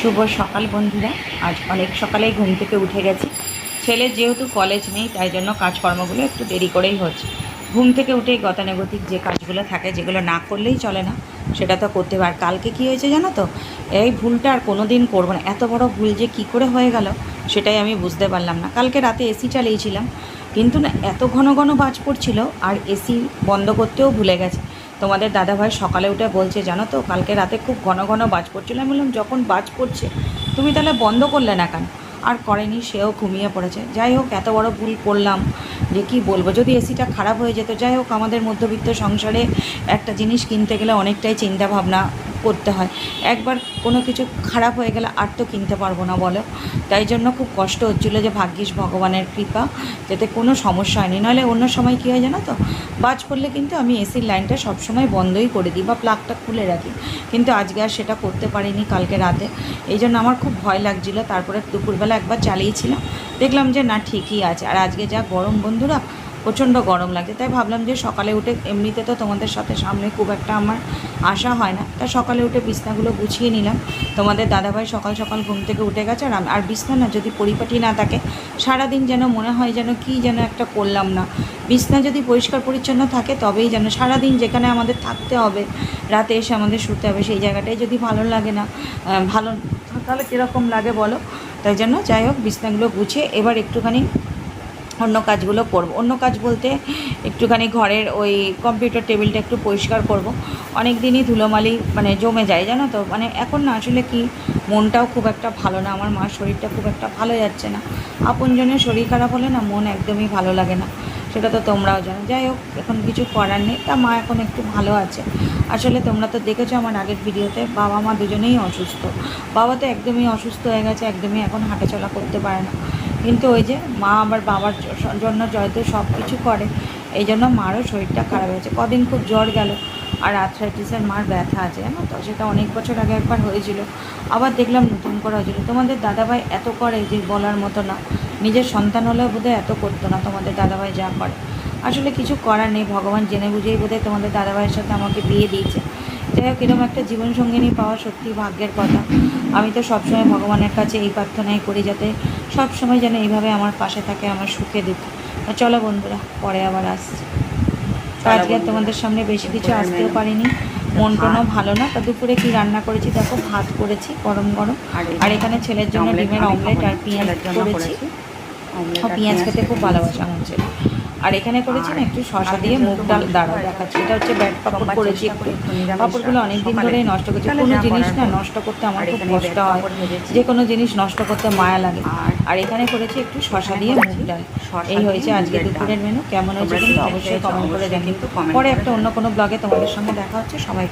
শুভ সকাল বন্ধুরা। আজ অনেক সকালেই ঘুম থেকে উঠে গেছি। ছেলে যেহেতু কলেজ নেই, তাই জন্য কাজকর্মগুলো একটু দেরি করেই হচ্ছে। ঘুম থেকে উঠেই গতানুগতিক যে কাজগুলো থাকে, যেগুলো না করলেই চলে না, সেটা তো করতে পার কালকে কী হয়েছে জানো তো? এই ভুলটা আর কোনো দিন করব না। এত বড় ভুল যে কী করে হয়ে গেল, সেটাই আমি বুঝতে পারলাম না। কালকে রাতে এসি চালিয়েছিলাম, কিন্তু না, এত ঘন ঘন বাজ পড়ছিল, আর এসি বন্ধ করতেও ভুলে গেছে। তোমাদের দাদাভাই সকালে উঠে বলছে, জানো তো, কালকে রাতে খুব ঘন ঘন বাজ পড়ছিল। আমি বললাম, যখন বাজ পড়ছে, তুমি তাহলে বন্ধ করলে না কেন? আর করেনি, সেও ঘুমিয়ে পড়েছে। যাই হোক, এত বড় ভুল করলাম যে কি বলব, যদি এসিটা খারাপ হয়ে যেত। যাই হোক, আমাদের মধ্যবিত্ত সংসারে একটা জিনিস কিনতে গেলে অনেকটাই চিন্তা ভাবনা করতে হয়। একবার কোনো কিছু খারাপ হয়ে গেলে আর তো কিনতে পারব না বলো। তাই জন্য খুব কষ্ট হচ্ছিল যে ভাগ্যিস ভগবানের কৃপা, যাতে কোনো সমস্যা হয়নি। নাহলে অন্য সময় কী হয় জানো তো? বাজ পড়লে কিন্তু আমি এসির লাইনটা সবসময় বন্ধই করে দিই বা প্লাগটা খুলে রাখি। কিন্তু আজকে আর সেটা করতে পারিনি কালকে রাতে। এই জন্য আমার খুব ভয় লাগছিল। তারপরে দুপুরবেলা একবার চালিয়েছিলাম। দেখলাম যে না ঠিকই আছে। আর আজকে যা গরম বন্ধুরা প্রচণ্ড গরম লাগছে তাই ভাবলাম যে সকালে উঠে এমনিতে তো তোমাদের সাথে সামনে খুব একটা আমার আসা হয় না। তা সকালে উঠে বিছনাগুলো গুছিয়ে নিলাম। তোমাদের দাদাভাই সকাল সকাল ঘুম থেকে উঠে গেছে আর আর বিছনা না যদি পরিপাটি না থাকে, সারাদিন যেন মনে হয় যেন কি যেন একটা করলাম না। বিছনা যদি পরিষ্কার পরিচ্ছন্ন থাকে, তবেই যেন সারাদিন যেখানে আমাদের থাকতে হবে, রাতে এসে আমাদের শুতে হবে, সেই জায়গাটাই যদি ভালো লাগে না ভালো তাহলে কীরকম লাগে বলো? তাই জন্য যাই হোক, বিছনাগুলো গুছিয়ে এবার একটুখানি অন্য কাজগুলো করব। অন্য কাজ বলতে একটুখানি ঘরের ওই কম্পিউটার টেবিলটা একটু পরিষ্কার করব। অনেক দিনই ধুলোমালি মানে জমে যায়, জানো তো? মানে এখন না আসলে কি, মনটাও খুব একটা ভালো না, আমার মার শরীরটা খুব একটা ভালো যাচ্ছে না। আপনজনের শরীর খারাপ হলে না মন একদমই ভালো লাগে না। সেটা তো তোমরাও জানো। যাই হোক, এখন কিছু করার নেই। তা মা এখন একটু ভালো আছে। আসলে তোমরা তো দেখেছ আমার আগের ভিডিওতে, বাবা মা দুজনেই অসুস্থ। বাবা তো একদমই অসুস্থ হয়ে গেছে, একদমই এখন হাঁটাচলা করতে পারে না। কিন্তু ওই যে মা আবার বাবার জন্য জয়তো সব কিছু করে এই জন্য মারও শরীরটা খারাপ হয়েছে। কদিন খুব জ্বর গেল। আর আর্থ্রাইটিসের মার ব্যথা আছে, জানো তো? সেটা অনেক বছর আগে একবার হয়েছিল। আবার দেখলাম নতুন করে হয়েছিল। তোমাদের দাদাভাই এত করে যে বলার মতো না। নিজের সন্তান হলেও বোধহয় এত করতো না তোমাদের দাদাভাই যা করে। আসলে কিছু করার নেই, ভগবান জেনে বুঝেই বোধহয় তোমাদের দাদাভাইয়ের সাথে আমাকে বিয়ে দিয়েছে। যাই হোক, এরকম একটা জীবনসঙ্গিনী পাওয়া সত্যি ভাগ্যের কথা। আমি তো সবসময় ভগবানের কাছে এই প্রার্থনাই করি যাতে সবসময় যেন এইভাবে আমার পাশে থাকে, আমার সুখে দুঃখে। চলো বন্ধুরা, পরে আবার আসছি। তো আজকে আর তোমাদের সামনে বেশি কিছু আসতেও পারিনি। মন টনও ভালো না। তা দুপুরে কি রান্না করেছি দেখো? ভাত করেছি গরম গরম। আর এখানে ছেলের জন্য ডিমের অমলেট আর পেঁয়াজ করেছি। পেঁয়াজ খেতে খুব ভালোবাসা আমার ছেলে। আর এখানে করেছি না একটু শশা দিয়ে মুখ ডাল দাঁড়া দেখাচ্ছি। এটা হচ্ছে ব্যাট পাপড় করেছি। একটু পাপড়গুলো অনেকদিন ধরেই নষ্ট করছি। কোনো জিনিস না নষ্ট করতে আমার খুব কষ্ট হয়। যে কোনো জিনিস নষ্ট করতে মায়া লাগে। আর এখানে করেছি একটু শশা দিয়ে মুগ ডাল। এই হয়েছে আজকে দুপুরের মেনু কেমন হয়েছে কিন্তু অবশ্যই কমেন্ট করে জানি পরে একটা অন্য কোনো ব্লগে তোমাদের সঙ্গে দেখা হচ্ছে। সবাইকে